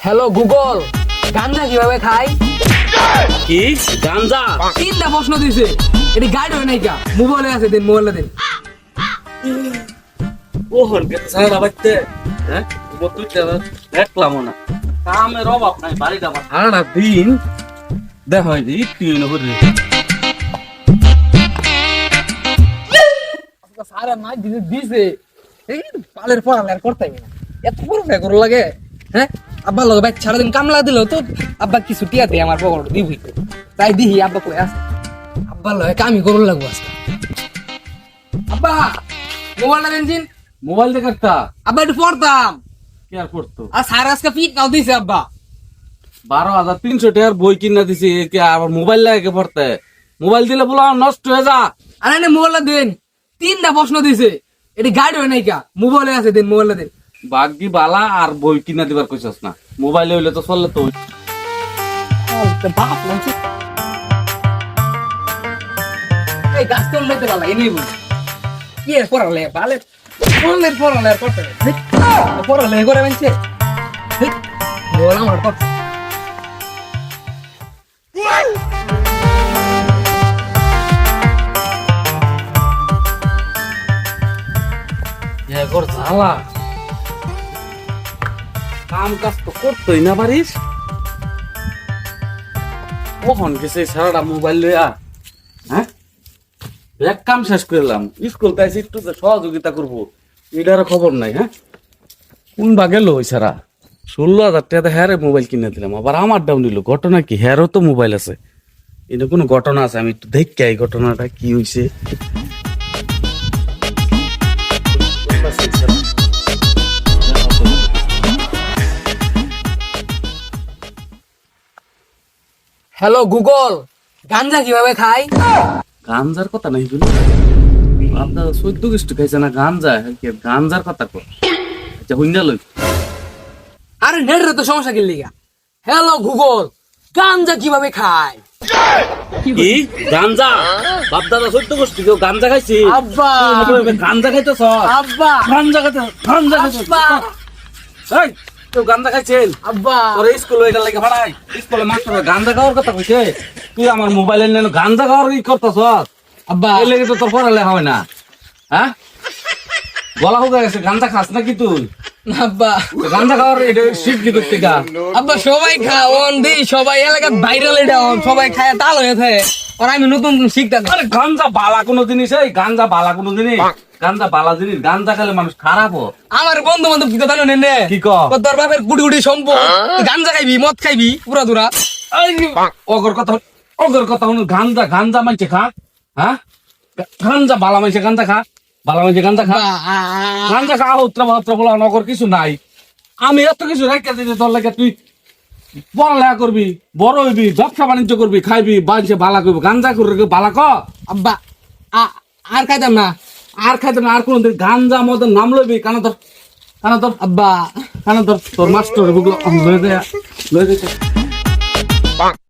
Hello Google গাঞ্জা কীভাবে খাই কি? গাঞ্জা তিনটা প্রশ্ন দিছে। এটি গাইড হয় নাই কা মোবাইলে আছে দিন মোবাইলে দিন। ও হন কে সারা বাইতে। হ্যাঁ? ও তুই দেখলাম না। কামের অভাব নাই বাড়িটা সারাটা দিন দেখো এই যে একটু না হরে। সারা মাছ দিতে দিছে এই পালের পড়ালে আর করতে না। এত বড় ফে করো লাগে হ্যাঁ? আব্বা লগে ভাই সারাদিন কামলা দিল তো আব্বা কিছু টিয়া দিয়ে আমার পকড় দিবই। তো তাই দিহি আব্বা কই আছে। আব্বা লগে কামি করুন লাগবো আজকে। আব্বা মোবাইলটা দেন মোবাইল দেখে একটা আব্বা একটু পড়তাম। কি আর করতো আর স্যার আজকে ফিট নাও দিছে আব্বা। বারো হাজার তিনশো টাকার বই কিনা দিছি আবার মোবাইল লাগে পড়তে। মোবাইল দিলে বলো নষ্ট হয়ে যা। আরে মোবাইলটা দেন। তিনটা প্রশ্ন দিছে। এটি গাইড হয় নাই কা। মোবাইলে আছে দিন মোবাইলটা দেন। বাগি বালা আর বই কিনা দিবার কইছস না। মোবাইলে হইলে তো চললে তো এই তো লইতে বল। কাম কাজ তো করতোই না পারিস কখন গেছে সারাটা মোবাইল লইয়া? হ্যাঁ? এক কাম শেষ করলাম স্কুল তাইছি একটু সহযোগিতা করব। এটার খবর নাই হ্যাঁ? কোন বা গেল ওই সারা? ষোলো হাজার টাকা হ্যারে মোবাইল কিনে দিলাম। আবার আমার ডাউন নিল ঘটনা কি? হ্যারও তো মোবাইল আছে। এটা কোনো ঘটনা আছে? আমি একটু দেখি এই ঘটনাটা কি হয়েছে হ্যালো গুগল গাঞ্জা কীভাবে খাই গাঞ্জার কথা নাই শুনি আপনার চোদ্দ গোষ্ঠী খাইছে না গাঞ্জা? কি গাঞ্জার কথা কর আচ্ছা হুইনা লই। আরে নেটের তো সমস্যা কি লিগা। হ্যালো গুগল গাঞ্জা কীভাবে খায়? কি? গাঞ্জা? বাপ দাদা চোদ্দ গোষ্ঠী কেউ গাঞ্জা খাইছি? আব্বা। গাঞ্জা খাইতেছ? আব্বা। গাঞ্জা খাইতে গাঞ্জা খাইতে খাইছেন আব্বা। তোর স্কুল এটা লাগে ভাড়াই স্কুলে মাস্টার খাওয়ার কথা কইছে। তুই আমার মোবাইলে নেন গাঞ্জা খাওয়ার কি করতেছ। আব্বা। লেগে তো তোর হয় না। হ্যাঁ? হুকা গেছে গাঞ্জা খাস নাকি তুই? আব্বা। গাঞ্জা খাওয়ার এটা করতে গা আব্বা সবাই খাওয়ন দি সবাই এলাকা ভাইরাল এটা সবাই খায় তাল হয়ে থাকে। আর আমি নতুন নতুন শিখতাম আরে গাঞ্জা বালা কোনো জিনিস এই গাঞ্জা বালা কোনো জিনিস। গাঞ্জা বালা জিনিস গাঞ্জা খেলে মানুষ খারাপ হ। আমার বন্ধু বান্ধব কি কথা নেন নে কি ক তোর বাপের গুটি গুটি সম্পদ। গাঞ্জা খাইবি মদ খাইবি পুরা দুরা। অগর কথা অগর কথা শুনুন গাঞ্জা গাঞ্জা মাইছে খা হ্যাঁ গাঞ্জা বালা মাইছে গাঞ্জা খা বালা মাইছে গাঞ্জা খা। গাঞ্জা খা উত্তরা ভাত্রা বলা নগর কিছু নাই। আমি এত কিছু রেখে দিতে তোর লাগে তুই পড়ালেখা করবি, বড় হইবি, ব্যবসা বাণিজ্য করবি, খাইবি, বাড়িতে বালা করবি, গাঞ্জা করবি বালা ক? আব্বা আর খাইতাম না, আর খাইতাম না, আর কোনদিন গাঞ্জা মতো নাম লইবি, কেন তোর কানা তোর আব্বা, কেন তোর তোর মাস্টার লয়ে দেয়া লয়ে